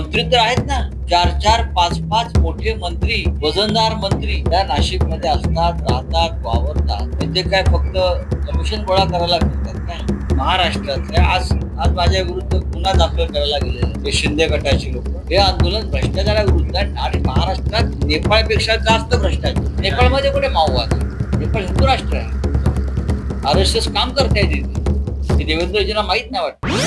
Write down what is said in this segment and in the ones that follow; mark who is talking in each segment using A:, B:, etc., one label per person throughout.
A: मंत्री तर आहेत ना. चार चार पाच पाच मोठे मंत्री वजनदार मंत्री या नाशिकमध्ये असतात राहतात वावरतात. ते काय फक्त कमिशन गोळा करायला फिरतात काय महाराष्ट्रातल्या आज आज माझ्या विरुद्ध गुन्हा दाखल करायला गेलेले हे शिंदे गटाचे लोक. हे आंदोलन भ्रष्टाचाराविरुद्ध आहे आणि महाराष्ट्रात नेपाळपेक्षा जास्त भ्रष्टाचार. नेपाळमध्ये कुठे माओवाद नेपाळ हिंदू राष्ट्र आहे. आर एस एस काम करताय तिथे हे देवेंद्रजींना माहीत नाही वाटत.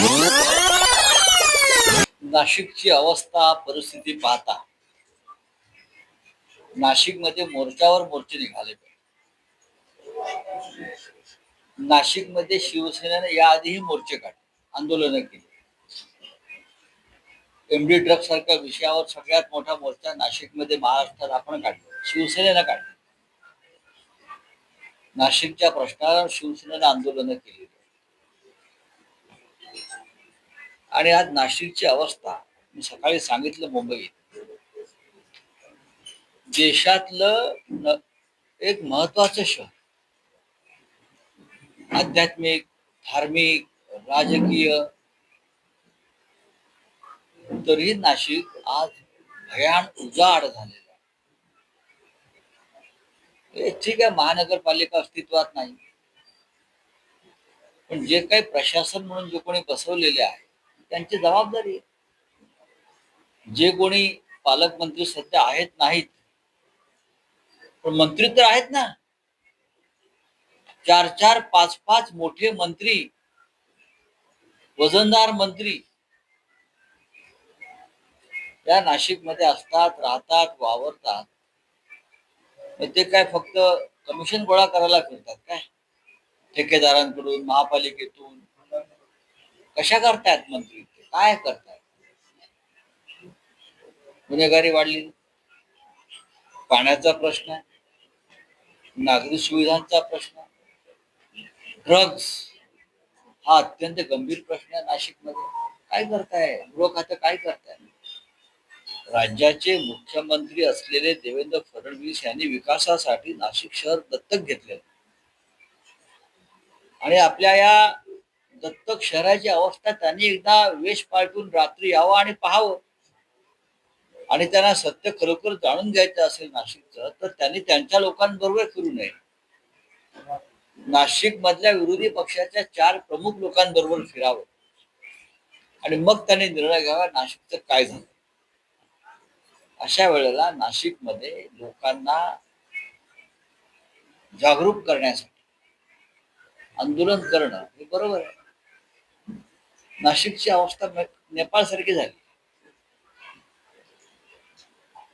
A: नाशिकची अवस्था परिस्थिती पाहता. नाशिकमध्ये मोर्चावर मोर्चे निघाले. नाशिकमध्ये शिवसेनेने याआधीही मोर्चे काढले आंदोलनं केली. एमडी ड्रग सारख्या विषयावर सगळ्यात मोठा मोर्चा नाशिकमध्ये महाराष्ट्रात आपण काढला शिवसेनेनं काढला. नाशिकच्या प्रश्नावर शिवसेनेनं आंदोलनं केली. आणि आज नाशिकची अवस्था मी सकाळी सांगितलं मुंबईत. देशातलं एक महत्वाचं शहर. आध्यात्मिक धार्मिक राजकीय. तरी नाशिक आज भयान उजाड झालेलं आहे. ठीक आहे महानगरपालिका अस्तित्वात नाही. पण जे काही प्रशासन म्हणून जे कोणी बसवलेले आहे त्यांची जबाबदारी आहे. जे कोणी पालकमंत्री सध्या आहेत नाहीत पण मंत्री तर आहेत ना. चार चार पाच पाच मोठे मंत्री वजनदार मंत्री या नाशिकमध्ये असतात राहतात वावरतात. ते काय फक्त कमिशन गोळा करायला फिरतात काय? ठेकेदारांकडून महापालिकेतून कशा करतायत मंत्री? काय करतायत? गुन्हेगारी वाढली. पाण्याचा प्रश्न आहे. नागरी सुविधांचा प्रश्न ड्रग्स हा अत्यंत गंभीर प्रश्न आहे नाशिकमध्ये. काय करताय? गृह खातं काय करताय? राज्याचे मुख्यमंत्री असलेले देवेंद्र फडणवीस यांनी विकासासाठी नाशिक शहर दत्तक घेतले आणि आपल्या या दत्तक शहराची अवस्था त्यांनी एकदा वेश पालटून रात्री यावं आणि पाहावं. आणि त्यांना सत्य खरोखर जाणून घ्यायचं असेल नाशिकचं तर त्यांनी त्यांच्या लोकांबरोबर फिरू नये. नाशिक मधल्या विरोधी पक्षाच्या चार प्रमुख लोकांबरोबर फिरावं. आणि मग त्यांनी निर्णय घ्यावा नाशिकचं काय झालं. अशा वेळेला नाशिकमध्ये लोकांना जागरूक करण्यासाठी आंदोलन करणं हे बरोबर आहे. नाशिकची अवस्था नेपाळ सारखी झाली.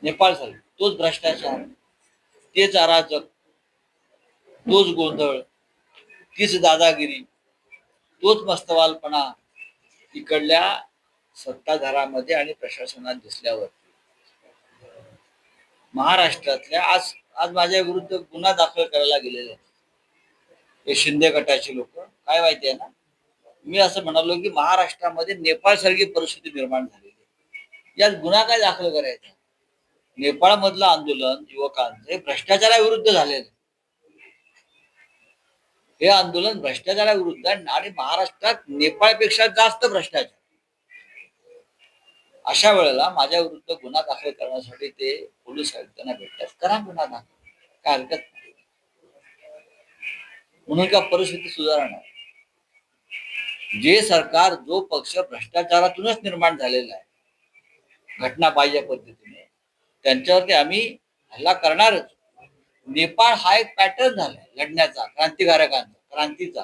A: नेपाळसारखी. तोच भ्रष्टाचार तेच अराजक तोच गोंधळ तीच दादागिरी तोच मस्तवालपणा इकडल्या सत्ताधारामध्ये आणि प्रशासनात दिसल्यावर. महाराष्ट्रातल्या आज आज माझ्या विरुद्ध गुन्हा दाखल करायला गेलेले आहेत. हे शिंदे गटाचे लोक. काय माहिती आहे ना? मी असं म्हणालो की महाराष्ट्रामध्ये नेपाळ सारखी परिस्थिती निर्माण झालेली आहे. यात गुन्हा काय दाखल करायचा? नेपाळ मधलं आंदोलन युवकांचे भ्रष्टाचाराविरुद्ध झालेलं. हे आंदोलन भ्रष्टाचाराविरुद्ध आहे आणि महाराष्ट्रात नेपाळपेक्षा जास्त भ्रष्टाचार. अशा वेळेला माझ्या विरुद्ध गुन्हा दाखल करण्यासाठी ते पोलीस आयुक्तांना भेटतात. करा गुन्हा दाखल. काय हरकत नाही. म्हणून का परिस्थिती सुधारणार? जे सरकार जो पक्ष भ्रष्टाचारातूनच निर्माण झालेला आहे घटना बाह्य पद्धतीने त्यांच्यावरती आम्ही हल्ला करणारच. नेपाळ हा एक पॅटर्न झालाय लढण्याचा क्रांतिकारकांचा क्रांतीचा.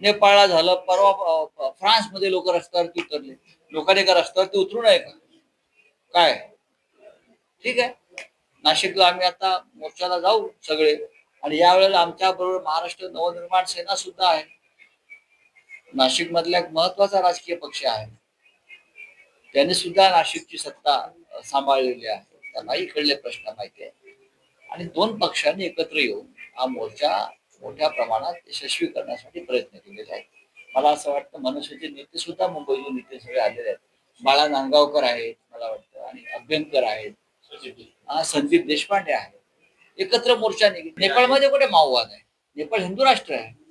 A: नेपाळला झालं परवा फ्रान्समध्ये लोक रस्त्यावरती उतरले. लोकांनी का रस्त्यावरती उतरू नये का? काय? ठीक आहे. नाशिकला आम्ही आता मोर्चाला जाऊ सगळे. आणि यावेळेला आमच्या बरोबर महाराष्ट्र नवनिर्माण सेना सुद्धा आहे. नाशिक मधला एक महत्त्वाचा राजकीय पक्ष आहे. त्याने सुद्धा नाशिकची सत्ता सांभाळलेली आहे. त्यांना इकडले प्रश्न माहिती आहे. आणि दोन पक्षांनी एकत्र येऊन हा मोर्चा मोठ्या प्रमाणात यशस्वी करण्यासाठी प्रयत्न केलेले आहेत. मला असं वाटतं मनुष्याचे नेते सुद्धा मुंबईतून नेते सगळे आलेले आहेत. बाळा नांदगावकर आहेत मला वाटतं आणि अभ्यंकर आहेत. हा, संदीप देशपांडे आहेत. एकत्र मोर्चा निघेल नेपाळमध्ये कुठे माओवाद आहे? नेपाळ हिंदू राष्ट्र आहे.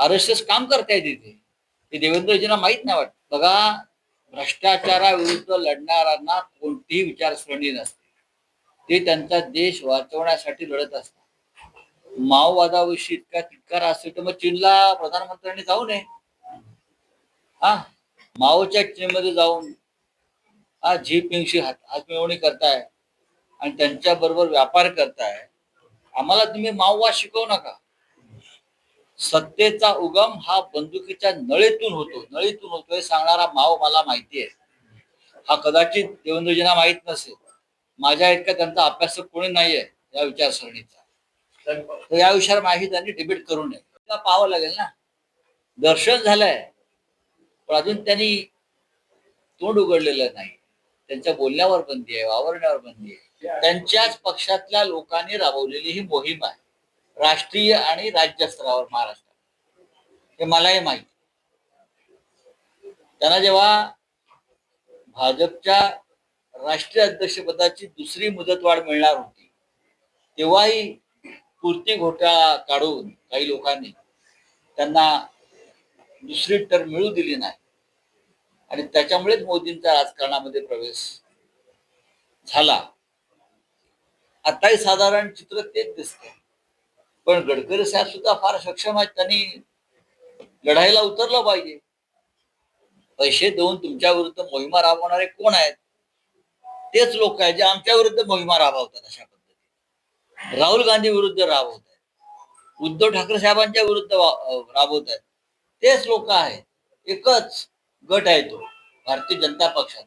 A: आर एस एस काम करतायत तिथे. हे देवेंद्रजींना माहीत नाही वाटत. बघा भ्रष्टाचाराविरुद्ध लढणाऱ्यांना कोणतीही विचारसरणी नसते. ते त्यांचा देश वाचवण्यासाठी लढत असतात. माओवादाविषयी इतका तितकार असेल तर मग चीनला प्रधानमंत्र्यांनी जाऊ नये. हा? माओच्या चीनमध्ये जाऊन हा झी हात हातमिळवणी करताय आणि त्यांच्या बरोबर व्यापार करताय. आम्हाला तुम्ही माओवाद शिकवू नका. सत्तेचा उगम हा बंदुकीच्या नळीतून होतो. नळीतून होतो हे सांगणारा माव मला माहिती आहे हा कदाचित देवेंद्रजींना माहीत नसेल. माझ्या इतका त्यांचा अभ्यासक कोणी नाहीये या विचारसरणीचा. तर या विषयावर माहिती त्यांनी डिबेट करू नये. पाहावं लागेल ना. दर्शन झालंय. पण अजून त्यांनी तोंड उघडलेलं नाही. त्यांच्या बोलण्यावर बंदी आहे वावरण्यावर बंदी आहे. त्यांच्याच पक्षातल्या लोकांनी राबवलेली ही मोहीम आहे. राष्ट्रीय आणि राज्य स्तरावर महाराष्ट्रात हे मलाही माहिती. त्यांना जेव्हा भाजपच्या राष्ट्रीय अध्यक्षपदाची दुसरी मुदतवाढ मिळणार होती तेव्हाही पूर्ती घोटाळा काढून काही लोकांनी त्यांना दुसरी टर्म मिळू दिली नाही. आणि त्याच्यामुळेच मोदींचा राजकारणामध्ये प्रवेश झाला. आताही साधारण चित्र तेच दिसतं पण गडकरी साहेब सुद्धा फार सक्षम आहेत. त्यांनी लढाईला उतरलं पाहिजे. पैसे देऊन तुमच्या विरुद्ध मोहिमा राबवणारे कोण आहेत? तेच लोक आहेत जे आमच्या विरुद्ध मोहिमा राबवतात अशा पद्धतीने. राहुल गांधी विरुद्ध राबवत आहेत. उद्धव ठाकरे साहेबांच्या विरुद्ध राबवत आहेत. तेच लोक आहेत. एकच गट आहे तो भारतीय जनता पक्षात